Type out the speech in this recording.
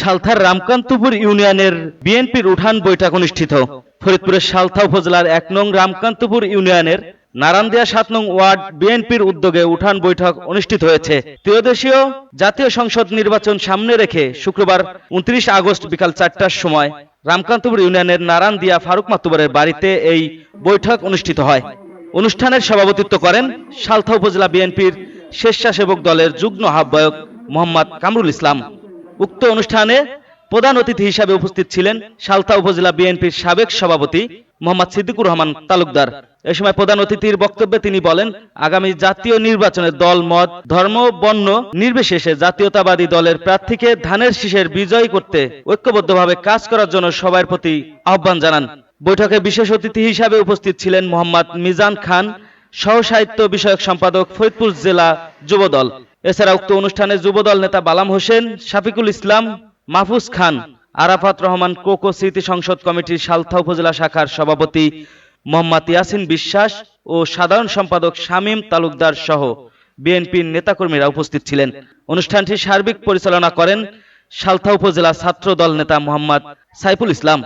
সালথার রামকান্তপুর ইউনিয়নের বিএনপির উঠান বৈঠক অনুষ্ঠিত। ফরিদপুরের সালথা উপজেলার এক নং রামকান্তপুর ইউনিয়নের নারান্দিয়া সাত নং ওয়ার্ড বিএনপির উদ্যোগে উঠান বৈঠক অনুষ্ঠিত হয়েছে। ত্রয়োদশীয় জাতীয় সংসদ নির্বাচন সামনে রেখে শুক্রবার উনত্রিশ আগস্ট বিকাল চারটার সময় রামকান্তপুর ইউনিয়নের নারান্দিয়া ফারুক মাতুবরের বাড়িতে এই বৈঠক অনুষ্ঠিত হয়। অনুষ্ঠানের সভাপতিত্ব করেন সালথা উপজেলা বিএনপির স্বেচ্ছাসেবক দলের যুগ্ম আহ্বায়ক মোহাম্মদ কামরুল ইসলাম। উক্ত অনুষ্ঠানে প্রধান অতিথি হিসাবে উপস্থিত ছিলেন সালথা উপজেলা বিএনপির সাবেক সভাপতি মোহাম্মদ সিদ্দিকুর রহমান তালুকদার। এ সময় প্রধান অতিথির বক্তব্যে তিনি বলেন, আগামী জাতীয় নির্বাচনে দল, মত, ধর্ম, বর্ণ নির্বিশেষে জাতীয়তাবাদী দলের প্রার্থীকে ধানের শীষের বিজয়ী করতে ঐক্যবদ্ধভাবে কাজ করার জন্য সবার প্রতি আহ্বান জানান। বৈঠকে বিশেষ অতিথি হিসাবে উপস্থিত ছিলেন মোহাম্মদ মিজান খান সহ সাহিত্য বিষয়ক সম্পাদক ফরিদপুর জেলা যুবদল এছাড়া উক্ত অনুষ্ঠানে যুবদল নেতা বালাম হোসেন, শাফিকুল ইসলাম, মাহফুজ খান, আরাফাত রহমান কোকো স্মৃতি সংসদ কমিটির সালথা উপজেলা শাখার সভাপতি মোহাম্মদ ইয়াসিন বিশ্বাস ও সাধারণ সম্পাদক শামীম তালুকদার সহ বিএনপির নেতাকর্মীরা উপস্থিত ছিলেন। অনুষ্ঠানটি সার্বিক পরিচালনা করেন সালথা উপজেলা ছাত্র দল নেতা মোহাম্মদ সাইফুল ইসলাম।